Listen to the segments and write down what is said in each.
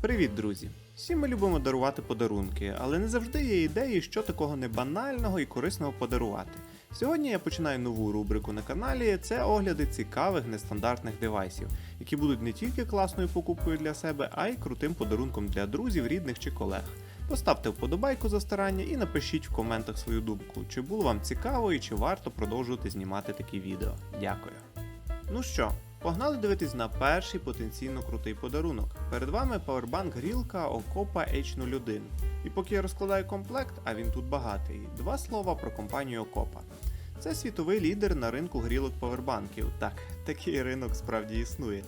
Привіт, друзі! Всі ми любимо дарувати подарунки, але не завжди є ідеї, що такого небанального і корисного подарувати. Сьогодні я починаю нову рубрику на каналі. Це огляди цікавих нестандартних девайсів, які будуть не тільки класною покупкою для себе, а й крутим подарунком для друзів, рідних чи колег. Поставте вподобайку за старання і напишіть в коментах свою думку, чи було вам цікаво і чи варто продовжувати знімати такі відео. Дякую. Ну що, погнали дивитись на перший потенційно крутий подарунок. Перед вами павербанк грілка Ocopa H01. І поки я розкладаю комплект, а він тут багатий, два слова про компанію Ocopa. Це світовий лідер на ринку грілок павербанків. Так, такий ринок справді існує.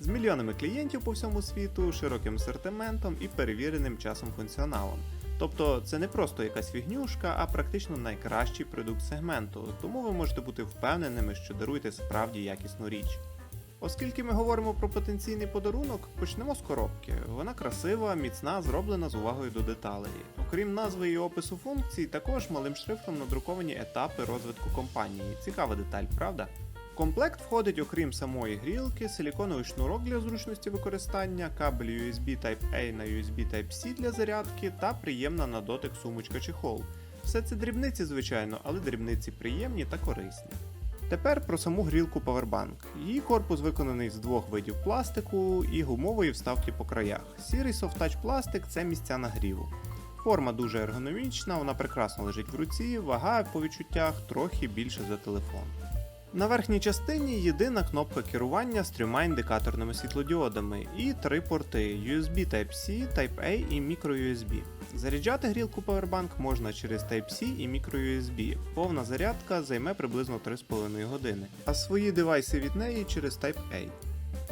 З мільйонами клієнтів по всьому світу, широким асортиментом і перевіреним часом функціоналом. Тобто це не просто якась фігнюшка, а практично найкращий продукт сегменту, тому ви можете бути впевненими, що даруєте справді якісну річ. Оскільки ми говоримо про потенційний подарунок, почнемо з коробки. Вона красива, міцна, зроблена з увагою до деталей. Окрім назви і опису функцій, також малим шрифтом надруковані етапи розвитку компанії. Цікава деталь, правда? Комплект входить, окрім самої грілки, силіконовий шнурок для зручності використання, кабель USB Type-A на USB Type-C для зарядки та приємна на дотик сумочка чехол. Все це дрібниці, звичайно, але дрібниці приємні та корисні. Тепер про саму грілку Powerbank. Її корпус виконаний з двох видів пластику і гумової вставки по краях. Сірий софтач пластик це місця нагріву. Форма дуже ергономічна, вона прекрасно лежить в руці, вага по відчуттях трохи більше за телефон. На верхній частині єдина кнопка керування з трьома індикаторними світлодіодами і три порти USB Type-C, Type-A і microUSB. Заряджати грілку Powerbank можна через Type-C і microUSB. Повна зарядка займе приблизно 3,5 години, а свої девайси від неї через Type-A.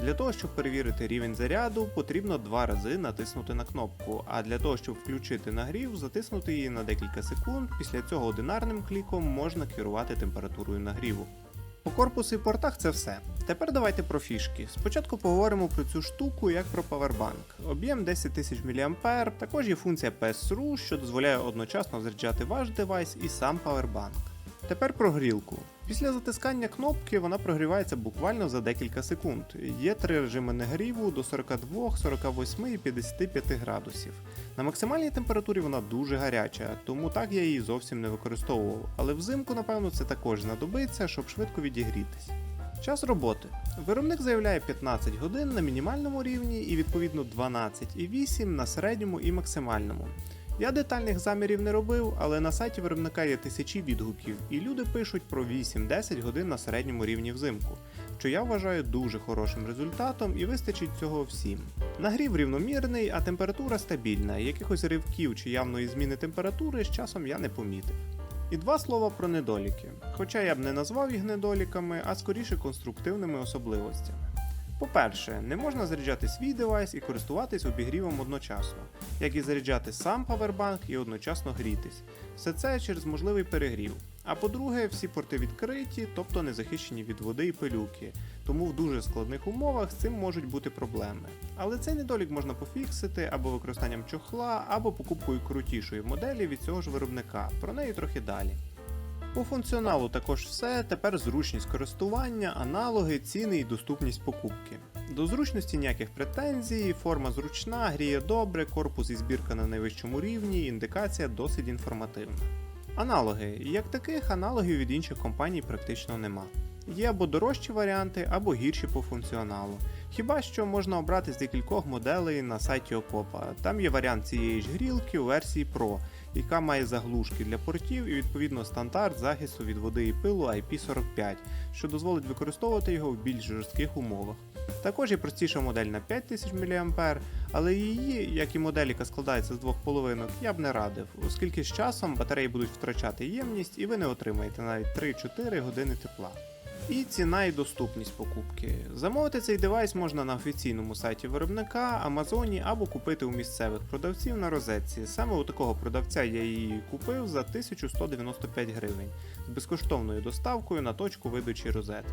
Для того, щоб перевірити рівень заряду, потрібно два рази натиснути на кнопку, а для того, щоб включити нагрів, затиснути її на декілька секунд. Після цього одинарним кліком можна керувати температурою нагріву. По корпусу і портах це все. Тепер давайте про фішки. Спочатку поговоримо про цю штуку як про павербанк. Об'єм 10 тисяч мА, також є функція PSRU, що дозволяє одночасно заряджати ваш девайс і сам павербанк. Тепер про грілку. Після затискання кнопки вона прогрівається буквально за декілька секунд. Є три режими нагріву до 42, 48 і 55 градусів. На максимальній температурі вона дуже гаряча, тому так я її зовсім не використовував. Але взимку, напевно, це також знадобиться, щоб швидко відігрітись. Час роботи. Виробник заявляє 15 годин на мінімальному рівні і відповідно 12,8 на середньому і максимальному. Я детальних замірів не робив, але на сайті виробника є тисячі відгуків, і люди пишуть про 8-10 годин на середньому рівні взимку, що я вважаю дуже хорошим результатом і вистачить цього всім. Нагрів рівномірний, а температура стабільна, якихось ривків чи явної зміни температури з часом я не помітив. І два слова про недоліки, хоча я б не назвав їх недоліками, а скоріше конструктивними особливостями. По-перше, не можна заряджати свій девайс і користуватись обігрівом одночасно, як і заряджати сам павербанк і одночасно грітись. Все це через можливий перегрів. А по-друге, всі порти відкриті, тобто не захищені від води і пилюки, тому в дуже складних умовах з цим можуть бути проблеми. Але цей недолік можна пофіксити або використанням чохла, або покупкою крутішої моделі від цього ж виробника. Про неї трохи далі. По функціоналу також все, тепер зручність користування, аналоги, ціни і доступність покупки. До зручності ніяких претензій, форма зручна, гріє добре, корпус і збірка на найвищому рівні, індикація досить інформативна. Аналоги. Як таких, аналогів від інших компаній практично нема. Є або дорожчі варіанти, або гірші по функціоналу. Хіба що можна обрати з декількох моделей на сайті Окопа. Там є варіант цієї ж грілки у версії Pro, яка має заглушки для портів і відповідно стандарт захисту від води і пилу IP45, що дозволить використовувати його в більш жорстких умовах. Також є простіша модель на 5000 мА, але її, як і модель, яка складається з двох половинок, я б не радив, оскільки з часом батареї будуть втрачати ємність і ви не отримаєте навіть 3-4 години тепла. І ціна і доступність покупки. Замовити цей девайс можна на офіційному сайті виробника, Амазоні або купити у місцевих продавців на розетці. Саме у такого продавця я її купив за 1195 гривень з безкоштовною доставкою на точку видачі розетки.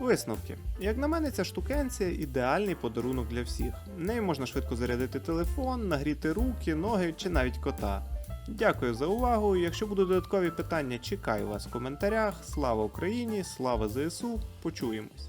Висновки. Як на мене, ця штукенція ідеальний подарунок для всіх. Нею можна швидко зарядити телефон, нагріти руки, ноги чи навіть кота. Дякую за увагу. Якщо будуть додаткові питання, чекаю вас в коментарях. Слава Україні! Слава ЗСУ! Почуємось!